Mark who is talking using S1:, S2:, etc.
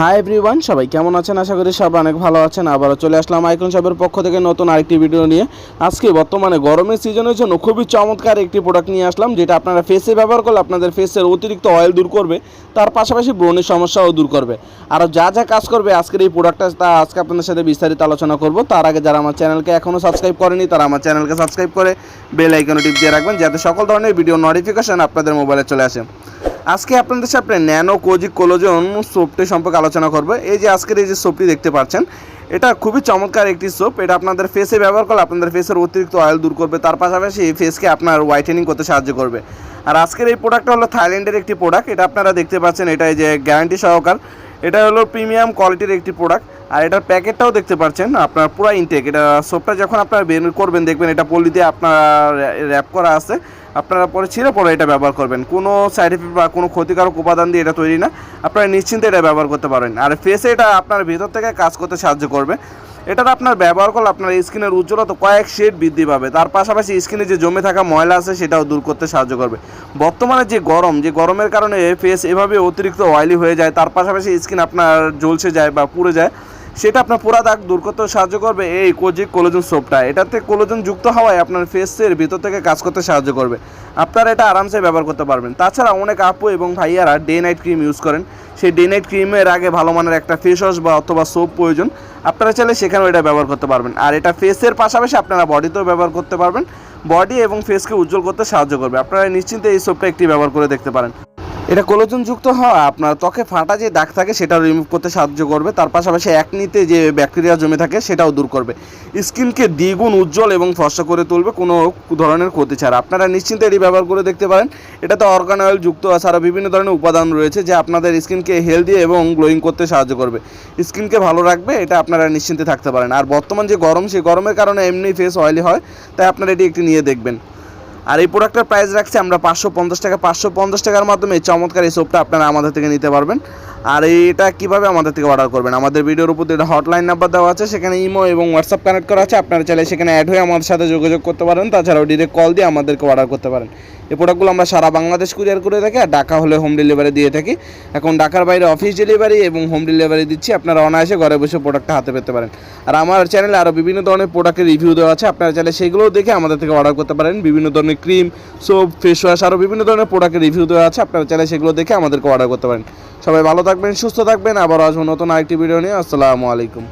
S1: Hi everyone সবাই কেমন আছেন? আশা করি সবাই অনেক ভালো আছেন। আবারও চলে আসলাম আইকন শপের পক্ষ থেকে নতুন আরেকটি ভিডিও নিয়ে। আজকে বর্তমানে গরমের সিজনের জন্য খুবই চমৎকার একটি প্রোডাক্ট নিয়ে আসলাম, যেটা আপনারা ফেসে ব্যবহার করলে আপনাদের ফেসের অতিরিক্ত অয়েল দূর করবে, তার পাশাপাশি ব্রণের সমস্যাও দূর করবে। আর যা যা কাজ করবে আজকের এই প্রোডাক্টটা তা আজকে আপনাদের সাথে বিস্তারিত আলোচনা করব। তার আগে যারা আমার চ্যানেলকে এখনও সাবস্ক্রাইব করেনি, তারা আমার চ্যানেলকে সাবস্ক্রাইব করে বেল আইকনে টিপ দিয়ে রাখবেন, যাতে সকল ধরনের ভিডিও নোটিফিকেশন আপনাদের মোবাইলে চলে আসে। আজকে আপনাদের সাথে ন্যানো কোজিক কোলোজন সোপটি সম্পর্কে আলোচনা করব। এই যে আজকের এই যে সোপটি দেখতে পাচ্ছেন, এটা খুবই চমৎকার একটি সোপ এটা আপনাদের ফেসে ব্যবহার করলে আপনাদের ফেসের অতিরিক্ত অয়েল দূর করবে, তার পাশাপাশি ফেসকে আপনার হোয়াইটেনিং করতে সাহায্য করবে। আর আজকের এই প্রোডাক্টটা হলো থাইল্যান্ডের একটি প্রোডাক্ট এটা আপনারা দেখতে পাচ্ছেন, এটা এই যে গ্যারান্টি সহকার। এটা হলো প্রিমিয়াম কোয়ালিটির একটি প্রোডাক্ট আর এটার প্যাকেটটাও দেখতে পাচ্ছেন, আপনার পুরো ইনটেক এটা সোপটা যখন আপনারা বের করবেন, দেখবেন এটা পল্লিতে আপনার র্যাপ করা আছে। আপনারা পরে ছিঁড়ে পরে এটা ব্যবহার করবেন। কোনো সাইড এফেক্ট বা কোনো ক্ষতিকারক উপাদান দিয়ে এটা তৈরি না। আপনারা নিশ্চিন্তে এটা ব্যবহার করতে পারেন। আর ফেসে এটা আপনার ভেতর থেকে কাজ করতে সাহায্য করবে। এটার আপনার ব্যবহার করলে আপনার স্কিনের উজ্জ্বলতা কয়েক শেড বৃদ্ধি পাবে। তার পাশাপাশি স্কিনে যে জমে থাকা ময়লা আছে, সেটাও দূর করতে সাহায্য করবে। বর্তমানে যে গরম, যে গরমের কারণে ফেস এভাবে অতিরিক্ত অয়েলি হয়ে যায়, তার পাশাপাশি স্কিন আপনার ঝলসে যায় বা পুড়ে যায়। সেটা আপনার পুরা দাগ দূর করতে সাহায্য করবে এই কোজিক কোলোজন সোপটা। এটাতে কোলোজন যুক্ত হওয়ায় আপনার ফেসের ভিতর থেকে কাজ করতে সাহায্য করবে। আপনারা এটা আরামসে ব্যবহার করতে পারবেন। তাছাড়া অনেক আপু এবং ভাইয়ারা ডে নাইট ক্রিম ইউজ করেন। সেই ডে নাইট ক্রিমের আগে ভালো মানের একটা ফেস ওয়াশ বা অথবা সোপ প্রয়োজন। আপনারা চাইলে সেখানেও এটা ব্যবহার করতে পারবেন। আর এটা ফেসের পাশাপাশি আপনারা বডিতেও ব্যবহার করতে পারবেন। বডি এবং ফেসকে উজ্জ্বল করতে সাহায্য করবে। আপনারা নিশ্চিন্তে এই সোপটা একটি ব্যবহার করে দেখতে পারেন। এটা কোলোজন যুক্ত হওয়া আপনার ত্বকে ফাটা যে দাগ থাকে সেটা রিমুভ করতে সাহায্য করবে। তার পাশাপাশি একনিতে যে ব্যাকটেরিয়া জমে থাকে সেটাও দূর করবে। স্কিনকে দ্বিগুণ উজ্জ্বল এবং ফর্সা করে তুলবে, কোনো ধরনের ক্ষতি ছাড়া। আপনারা নিশ্চিন্তে এটি ব্যবহার করে দেখতে পারেন। এটাতে অর্গান অয়েল যুক্ত আরও বিভিন্ন ধরনের উপাদান রয়েছে যে আপনাদের স্কিনকে হেলদি এবং গ্লোয়িং করতে সাহায্য করবে। স্কিনকে ভালো রাখবে, এটা আপনারা নিশ্চিন্তে থাকতে পারেন। আর বর্তমান যে গরম, সেই গরমের কারণে এমনি ফেস অয়েলি হয়, তাই আপনারা এটি একটি নিয়ে দেখবেন। আর এই প্রোডাক্টের প্রাইস রাখছি আমরা পাঁচশো পঞ্চাশ টাকা। পাঁচশো পঞ্চাশ টাকার মাধ্যমে এই চমৎকার এই সোপটা আপনারা আমাদের থেকে নিতে পারবেন। আর এটা কীভাবে আমাদের থেকে অর্ডার করবেন? আমাদের ভিডিওর উপর একটা হটলাইন নাম্বার দেওয়া আছে, সেখানে ইমো এবং হোয়াটসঅ্যাপ কানেক্ট করা আছে। আপনারা চাইলে সেখানে অ্যাড হয়ে আমাদের সাথে যোগাযোগ করতে পারেন। তাছাড়াও ডিরেক্ট কল দিয়ে আমাদেরকে অর্ডার করতে পারেন। এই প্রোডাক্টগুলো আমরা সারা বাংলাদেশ কুরিয়ার করে থাকি আর ঢাকা হলে হোম ডেলিভারি দিয়ে থাকি। এখন ঢাকার বাইরে অফিস ডেলিভারি এবং হোম ডেলিভারি দিচ্ছি। আপনারা অনায়াসে ঘরে বসে প্রোডাক্টটা হাতে পেতে পারেন। আর আমার চ্যানেলে আরও বিভিন্ন ধরনের প্রোডাক্টের রিভিউ দেওয়া আছে। আপনারা চাইলে সেগুলোও দেখে আমাদের থেকে অর্ডার করতে পারেন। বিভিন্ন ধরনের ক্রিম সোপ ফেস ওয়াশ আরও বিভিন্ন ধরনের প্রোডাক্টের রিভিউ দেওয়া আছে। আপনারা চাইলে সেগুলো দেখে আমাদেরকে অর্ডার করতে পারেন। সবাই ভালো থাকবেন সুস্থ থাকবেন আবার আসব নতুন আরেকটি ভিডিও নিয়ে। আসসালামু আলাইকুম।